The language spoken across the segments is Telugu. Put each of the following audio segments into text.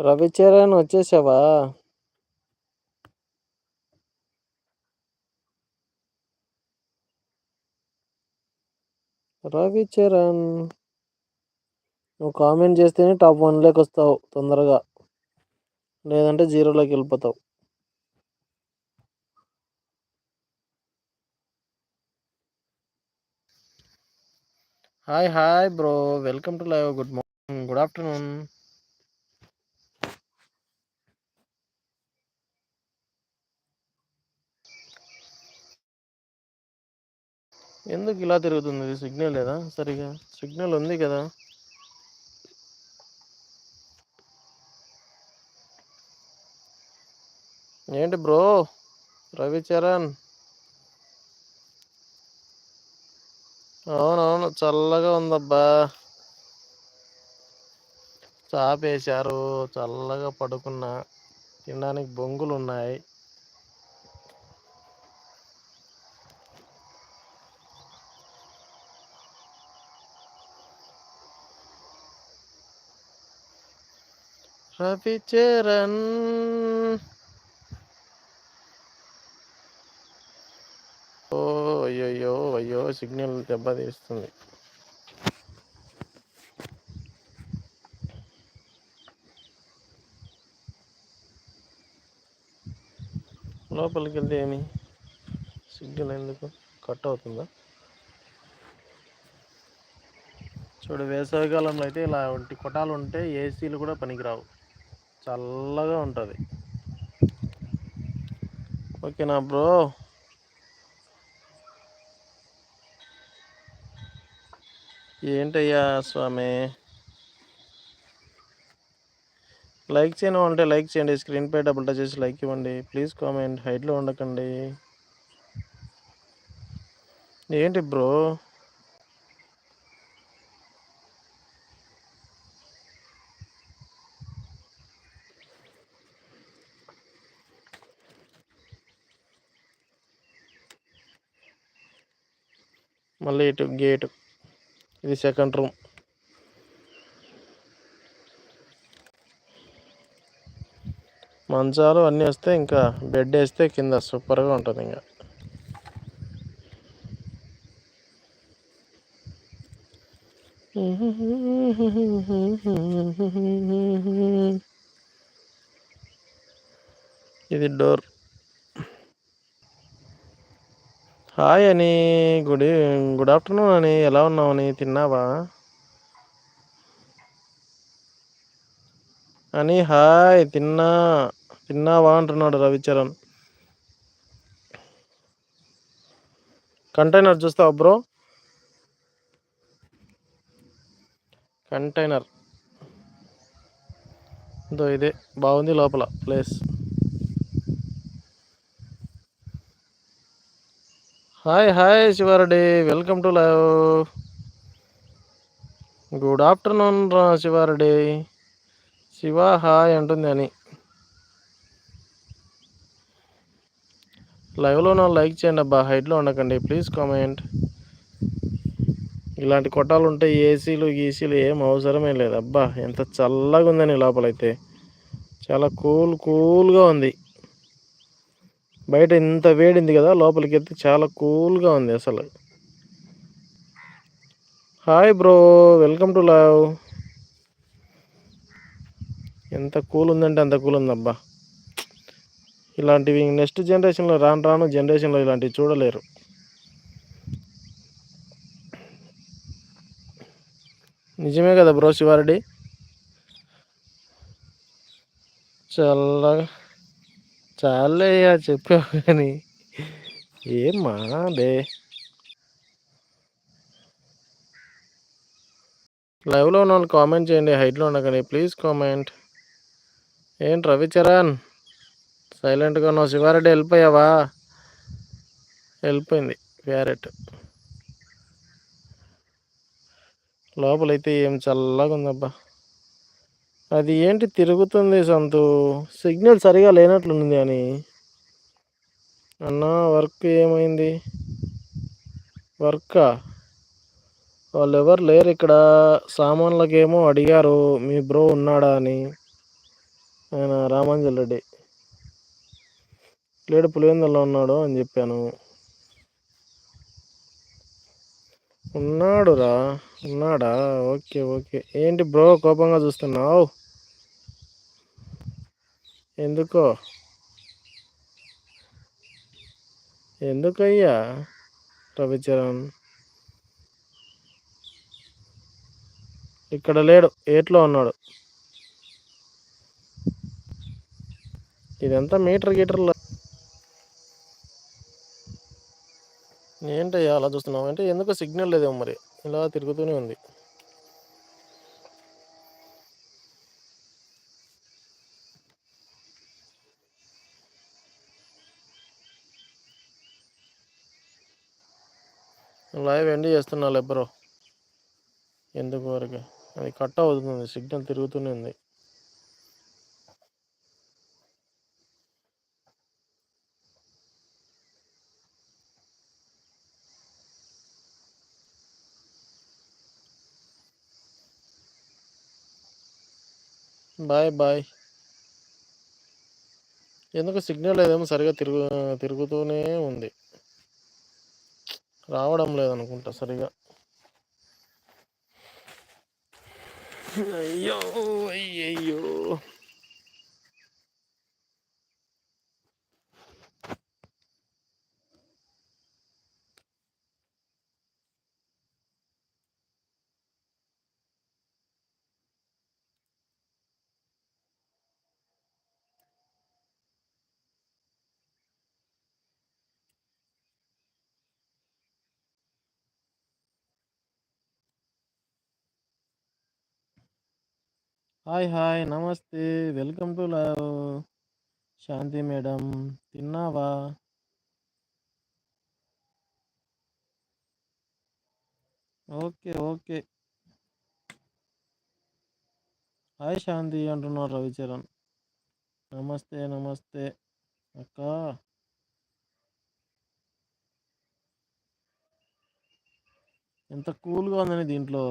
రవిచరణ్ వచ్చేసావా? రవిచరణ్ నువ్వు కామెంట్ చేస్తేనే టాప్ వన్లోకి వస్తావు తొందరగా. లేదంటే జీరోలోకి వెళ్ళిపోతావు. Hi hi bro. Welcome to live. Good morning. Good afternoon. ఎందుకు ఇలా తిరుగుతుంది? ఇది సిగ్నల్ లేదా? సరిగా సిగ్నల్ ఉంది కదా. ఏంటి బ్రో? రవిచరణ్? అవునవును చల్లగా ఉందబ్బా. చాపేశారు చల్లగా పడుకున్నా. తినడానికి బొంగులు ఉన్నాయి రవిచరణ్. ఓ అయ్యయ్యో అయ్యో సిగ్నల్ దెబ్బతీస్తుంది లోపలికి వెళ్తే ఏమి? సిగ్నల్ ఎందుకు? కట్ అవుతుందా? చూడు వేసవికాలంలో అయితే ఇలా వంటి కొటాలు ఉంటే ఏసీలు కూడా పనికిరావు. చల్లగా ఉంటుంది. ఓకేనా బ్రో? ఏంటయ్యా స్వామి? లైక్ చేయను అంటే లైక్ చేయండి. స్క్రీన్ పై డబుల్ టచ్ చేసి లైక్ ఇవ్వండి. Please comment. హైట్లో ఉండకండి. ఏంటి బ్రో? మళ్ళీ ఇటు గేటు. ఇది సెకండ్ రూమ్. మంచాలు అన్నీ వస్తే ఇంకా బెడ్ వేస్తే కింద సూపర్గా ఉంటుంది ఇంకా. ఇది డోర్. హాయ్ అని గుడ్ గుడ్ ఆఫ్టర్నూన్ అని. ఎలా ఉన్నావు అని తిన్నావా? అని హాయ్ తిన్నా. తిన్నావా? అంటున్నాడు రవిచరణ్. కంటైనర్ చూస్తావా బ్రో? కంటైనర్. ఇదో ఇదే. బాగుంది లోపల place. Hi hi Shivareddy. Welcome to live. Good afternoon రా శివారెడ్డి. శివ హాయ్ అంటుంది అని. లైవ్లో నా లైక్ చేయండి అబ్బా హైట్లో ఉండకండి. Please comment. ఇలాంటి కొట్టాలు ఉంటాయి ఏసీలు గీసీలు ఏం అవసరమే లేదు. అబ్బా ఎంత చల్లగా ఉందని లోపలైతే. చాలా కూల్ కూల్గా ఉంది. బయట ఇంత వేడింది కదా లోపలికి ఎత్తి చాలా కూల్గా ఉంది అసలు. Hi bro welcome to love. ఎంత కూల్ ఉందంటే అంత కూల్ ఉందబ్బా ఇలాంటివి నెక్స్ట్ జనరేషన్లో రాను రాను జనరేషన్లో ఇలాంటివి చూడలేరు. నిజమే కదా బ్రో శివారెడ్డి? చల్లగా చాలయ్యా చెప్పావు కానీ ఏమ్మా అదే. లైవ్లో ఉన్న వాళ్ళు కామెంట్ చేయండి హైట్లో ఉండకండి ప్లీజ్ కామెంట్ ఏంటి రవిచరణ్? సైలెంట్గా ఉన్నావు. శివారెడ్డి వెళ్ళిపోయావా? వెళ్ళిపోయింది. ప్యారెట్ లోపలైతే ఏం చల్లగా ఉందబ్బా. అది ఏంటి తిరుగుతుంది సంతు? సిగ్నల్ సరిగా లేనట్లుంది అని. అన్న వర్క్ ఏమైంది? వర్కా? వాళ్ళు ఎవరు లేరు ఇక్కడ. సామాన్లకేమో అడిగారు. మీ బ్రో ఉన్నాడా అని. ఆయన రామాంజల్ రెడ్డి. లేడు పులివెందుల్లో ఉన్నాడు అని చెప్పాను. ఉన్నాడురా. ఉన్నాడా? Okay okay. ఏంటి బ్రో కోపంగా చూస్తున్నావు? ఎందుకో? ఎందుకయ్యా రవిచరణ్? ఇక్కడ లేడు ఏట్లో ఉన్నాడు. ఇదంతా మీటర్ గీటర్లో. ఏంటయ్యా అలా చూస్తున్నావు? అంటే ఎందుకు సిగ్నల్ లేదేమో మరి. ఇలా తిరుగుతూనే ఉంది. లైవ్ ఎండ్ చేస్తున్నా ఎబ్బరో ఎందుకు వరకు? అది కట్ అవుతుంది సిగ్నల్ తిరుగుతూనే ఉంది. Bye bye. ఎందుకు సిగ్నల్ ఏదేమో సరిగా తిరుగు తిరుగుతూనే ఉంది. రావడం లేదనుకుంటా సరిగా. అయ్యో అయ్యయ్యో. హాయ్ హాయ్ నమస్తే. Welcome to love. Shanti madam తిన్నావా? Okay okay. హాయ్ శాంతి అంటున్నారు రవిచరణ్. నమస్తే నమస్తే. అక్క. ఎంత కూల్గా ఉందని దీంట్లో.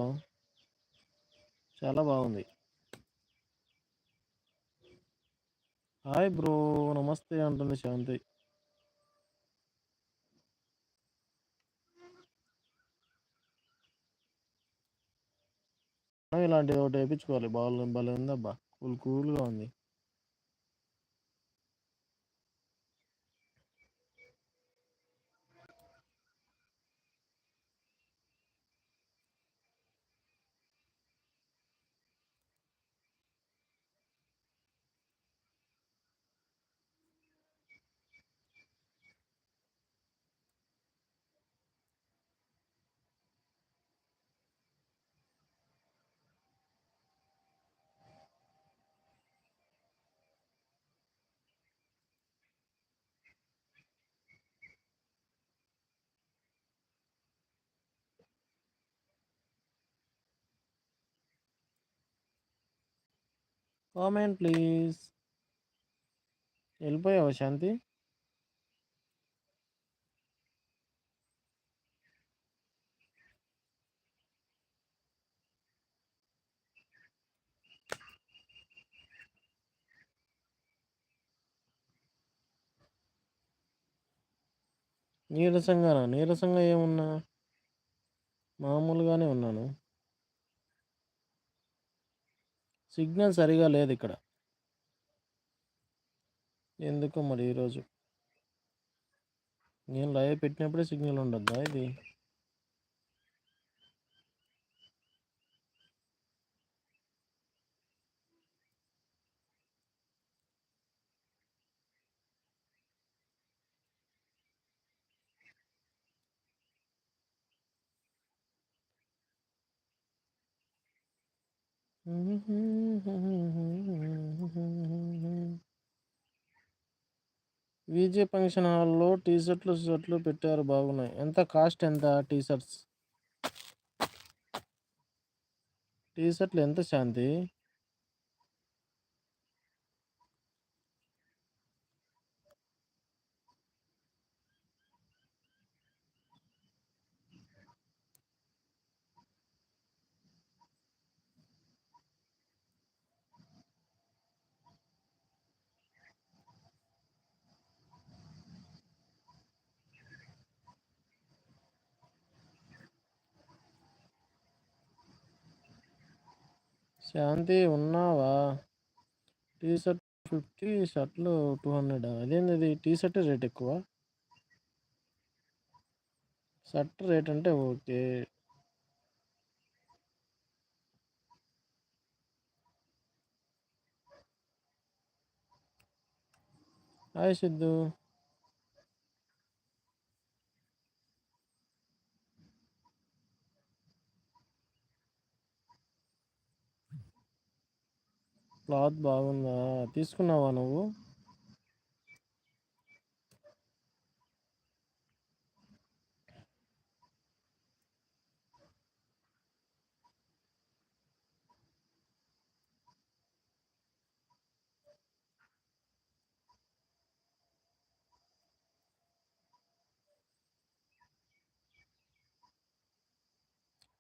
చాలా బాగుంది. హాయ్ బ్రో నమస్తే అంటుంది శాంతి. ఇలాంటిది ఒకటి వేయించుకోవాలి. బాల్ భలే ఉందబ్బా. కూల్ కూల్గా ఉంది. Comment please. వెళ్ళిపోయావా శాంతి? నీరసంగానా? నీరసంగా ఏమున్నా? మామూలుగానే ఉన్నాను. సిగ్నల్ సరిగా లేదు ఇక్కడ. ఎందుకో మరి ఈరోజు నేను లైవ్ పెట్టినప్పుడే సిగ్నల్ ఉండద్దా ఇది? విజే ఫంక్షన్ హాల్లో టీ షర్ట్లు షర్ట్లు పెట్టారు బాగున్నాయి. ఎంత కాస్ట్ ఎంత టీ షర్ట్స్ టీ షర్ట్లు ఎంత శాంతి? శాంతి ఉన్నావా? టీ షర్ట్ ఫిఫ్టీ షర్ట్లు టూ హండ్రెడ్. అదేంది అది టీ షర్ట్ రేట్ ఎక్కువ? షర్ట్ రేట్ అంటే ఓకే. హాయ్ సిద్ధు. క్లాత్ బాగుందా? తీసుకున్నావా నువ్వు?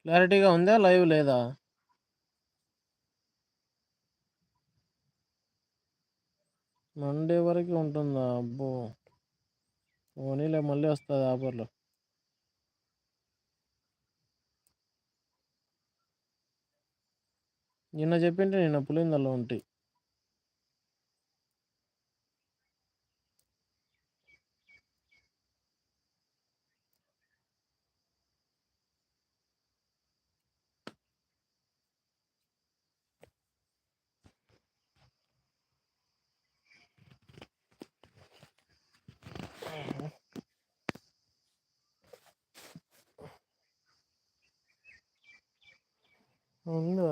క్లారిటీగా ఉందా? లైవ్ లేదా? మండే వరకు ఉంటుందా? అబ్బో! ఓనీలే మళ్ళీ వస్తుంది ఆఫర్లో. నిన్న చెప్పింటే నిన్న పులిందల్లో ఉంటాయి ఉందా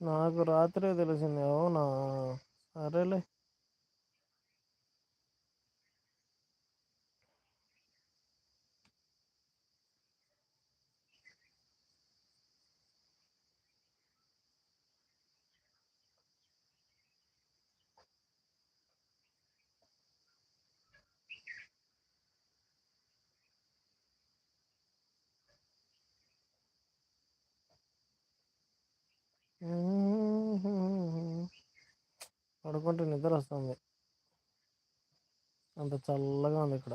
నాకు రాత్రే తెలిసింది అవునా సరేలే పడుకుంటే నిద్ర వస్తుంది. అంత చల్లగా ఉంది ఇక్కడ.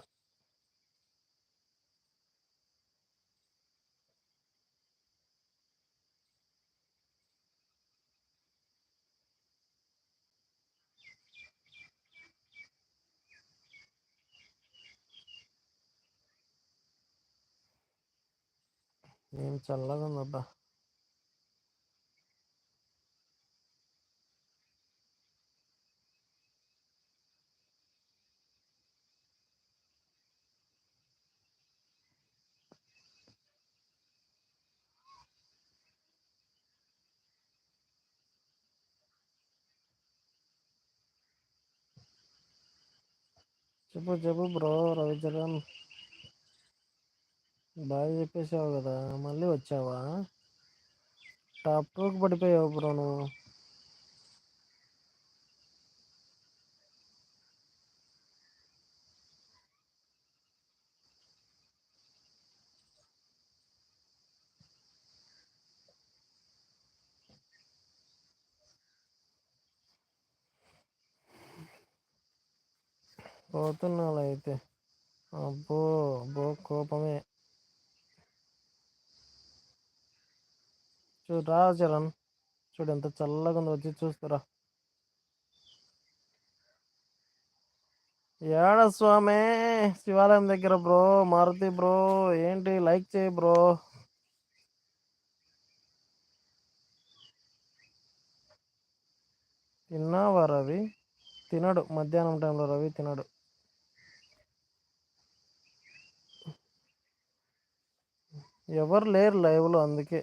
ఏం చల్లగా ఉందబ్బా. చెప్పు చెప్పు బ్రో రవిచరణ్. బాగా చెప్పేసావు కదా మళ్ళీ వచ్చావా? టాప్ టూకి పడిపోయావు బ్రో నువ్వు. పోతున్నావు అయితే అబ్బో అబ్బో కోపమే. చూడరా చరణ్. చూడు ఎంత చల్లగా ఉందో వచ్చి చూస్తురా. ఏడ స్వామి? శివాలయం దగ్గర బ్రో మారుతి బ్రో ఏంటి? లైక్ చేయి బ్రో. తిన్నావా రవి? తినడు. మధ్యాహ్నం టైంలో రవి తినడు. ఎవరు లేరు లైవ్లో అందుకే.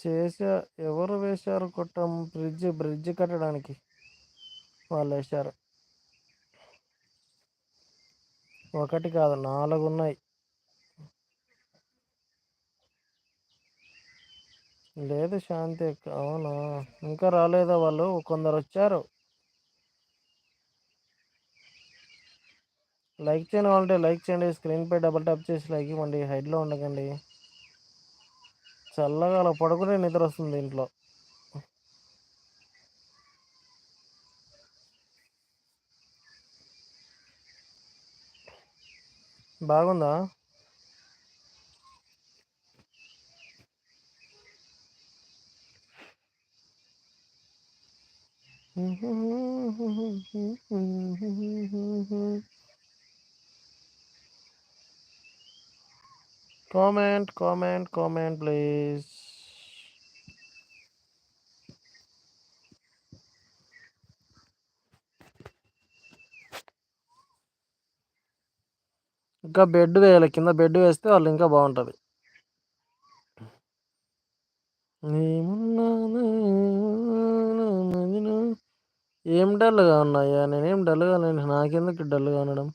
చేసా ఎవరు వేశారు కొట్టం? బ్రిడ్జ్ బ్రిడ్జ్ కట్టడానికి వాళ్ళు వేశారు. ఒకటి కాదు నాలుగు ఉన్నాయి. లేదు శాంతి అవునా? ఇంకా రాలేదా వాళ్ళు? కొందరు వచ్చారు. లైక్ చేయని వాళ్ళంటే లైక్ చేయండి. స్క్రీన్పై డబల్ డబుల్ ట్యాప్ చేసి లైక్ ఇవ్వండి. హైట్లో ఉండకండి. చల్లగా అలా పడుకునే నిద్ర వస్తుంది ఇంట్లో. బాగుందా? కామెంట్ కామెంట్ కామెంట్ ప్లీజ్ ఇంకా బెడ్ వేయాలి. కింద బెడ్ వేస్తే వాళ్ళు ఇంకా బాగుంటుంది. ఏం డల్గా ఉన్నాయా నేనేం డల్గా లేను. నాకెందుకు డల్గా ఉండడం?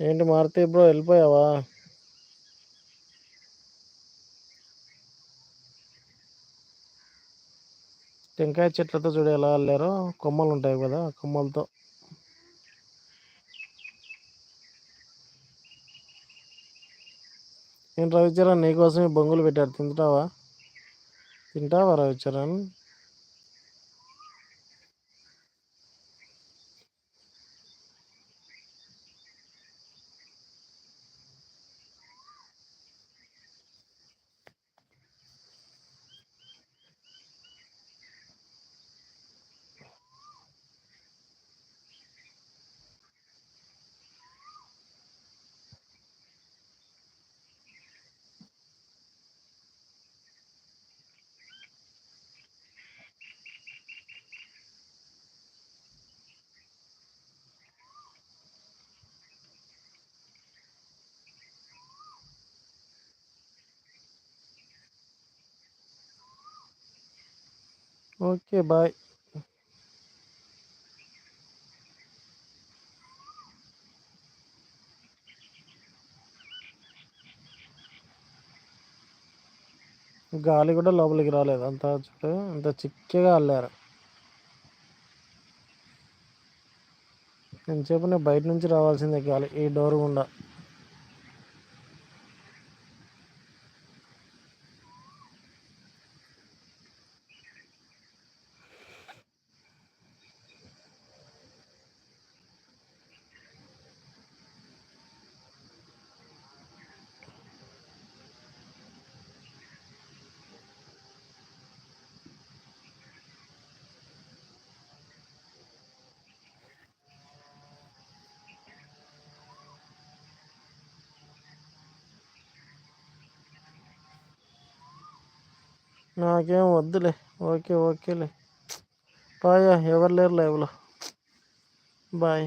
ఏంటి మారుతి బ్రో వెళ్ళిపోయావా? టెంకాయ చెట్లతో చూడు ఎలా వెళ్ళారో కొమ్మలు ఉంటాయి కదా కొమ్మలతో. నేను రవిచరణ్ నీకోసమే బొంగులు పెట్టారు. తింటావా? తింటావా రవిచరణ్? Okay bye. గాలి కూడా లోపలికి రాలేదు. అంత చూడు అంత చిక్కగా అల్లారు. ఎంతసేపు నేను బయట నుంచి రావాల్సిందే గాలి ఈ డోర్ గుండా. నాకేం వద్దులే. ఓకే ఓకేలే. బాయ్ ఎవరు లేరు లైవ్లో బాయ్.